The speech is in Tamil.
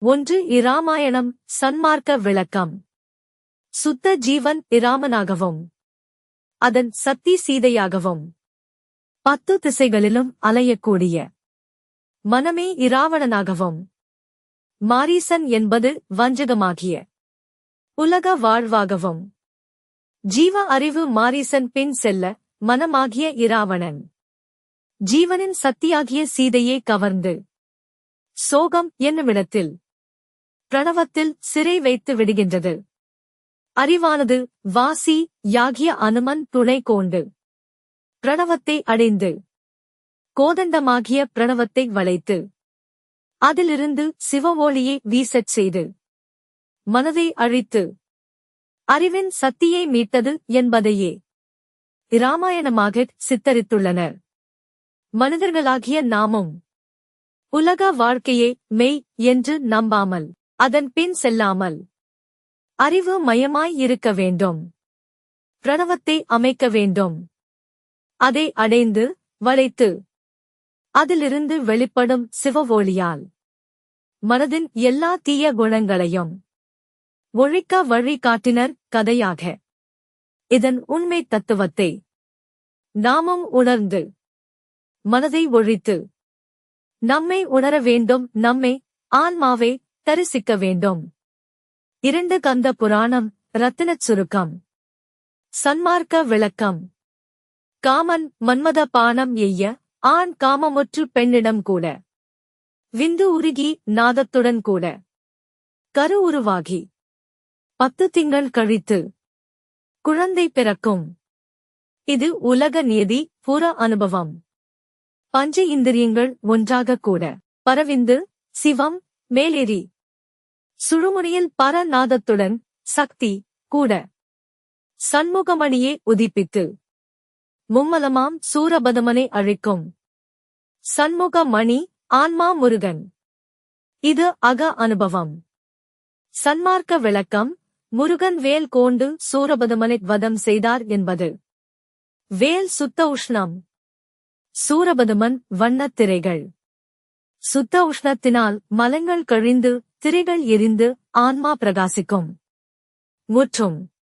ஒன்று இராமாயணம் சன்மார்க்க விளக்கம். சுத்த ஜீவன் இராமனாகவும். அதன் சத்தி சீதையாகவும். பத்து திசைகளிலும் அலையக்கூடிய. மனமே இராவணனாகவும். மாரீசன் என்பது வஞ்சகமாகிய. உலக வாழ்வாகவும். ஜீவ அறிவு மாரீசன் பின் செல்ல மனமாகிய இராவணன். ஜீவனின் சக்தியாகிய சீதையே கவர்ந்து. சோகம் என்னுமிடத்தில். பிரணவத்தில் சிறை வைத்து விடுகின்றது. அறிவானது வாசி யாகிய அனுமன் துணை கோண்டு. பிரணவத்தை அடைந்து. கோதண்டமாகிய பிரணவத்தை வளைத்து. அதிலிருந்து சிவவோலியை வீசச் செய்து. மனதை அழித்து. அறிவின் சக்தியை மீட்டது என்பதையே. இராமாயணமாக சித்தரித்துள்ளனர். மனிதர்களாகிய நாமும். உலக வாழ்க்கையே மெய் என்று நம்பாமல். அதன் பின் செல்லாமல். அறிவு மயமாய் இருக்க வேண்டும். பிரணவத்தை அமைக்க வேண்டும். அதை அடைந்து வளைத்து. அதிலிருந்து வெளிப்படும் சிவவொளியால். மனதின் எல்லா தீய குணங்களையும். ஒழிக்க வழி காட்டினர் கதையாக. இதன் உண்மை தத்துவத்தை. நாமும் உணர்ந்து. மனதை ஒழித்து. நம்மை உணர வேண்டும் நம்மை ஆன்மாவை தரிசிக்க வேண்டும். இரண்டு கந்த புராணம் ரத்தினச் சுருக்கம். சன்மார்க்க விளக்கம். காமன் மன்மத பானம் எய்ய ஆண் காமமுற்று பெண்ணிடம் கூட. விந்து உருகி நாதத்துடன் கூட. கரு உருவாகி. பத்து திங்கள் கழித்து. குழந்தை பிறக்கும். இது உலக நியதி புற அனுபவம். பஞ்ச இந்திரியங்கள் ஒன்றாக கூட. பரவிந்து சிவம் மேலேறி. சுழுமுனையில் பரநாதத்துடன் சக்தி கூட. சண்முகமணியே உதிப்பித்து. மும்மலமாம் சூரபதமனை அழைக்கும். சண்முகமணி ஆன்மா முருகன். இது அக அனுபவம். சன்மார்க்க விளக்கம் முருகன் வேல் கோண்டு சூரபதமனை வதம் செய்தார் என்பது. வேல் சுத்த உஷ்ணம். சூரபதமன் வண்ணத் திரைகள். சுத்த உஷ்ணத்தினால் மலங்கள் கழிந்து திரைகள் எரிந்து ஆன்மா பிரகாசிக்கும். முற்றும்.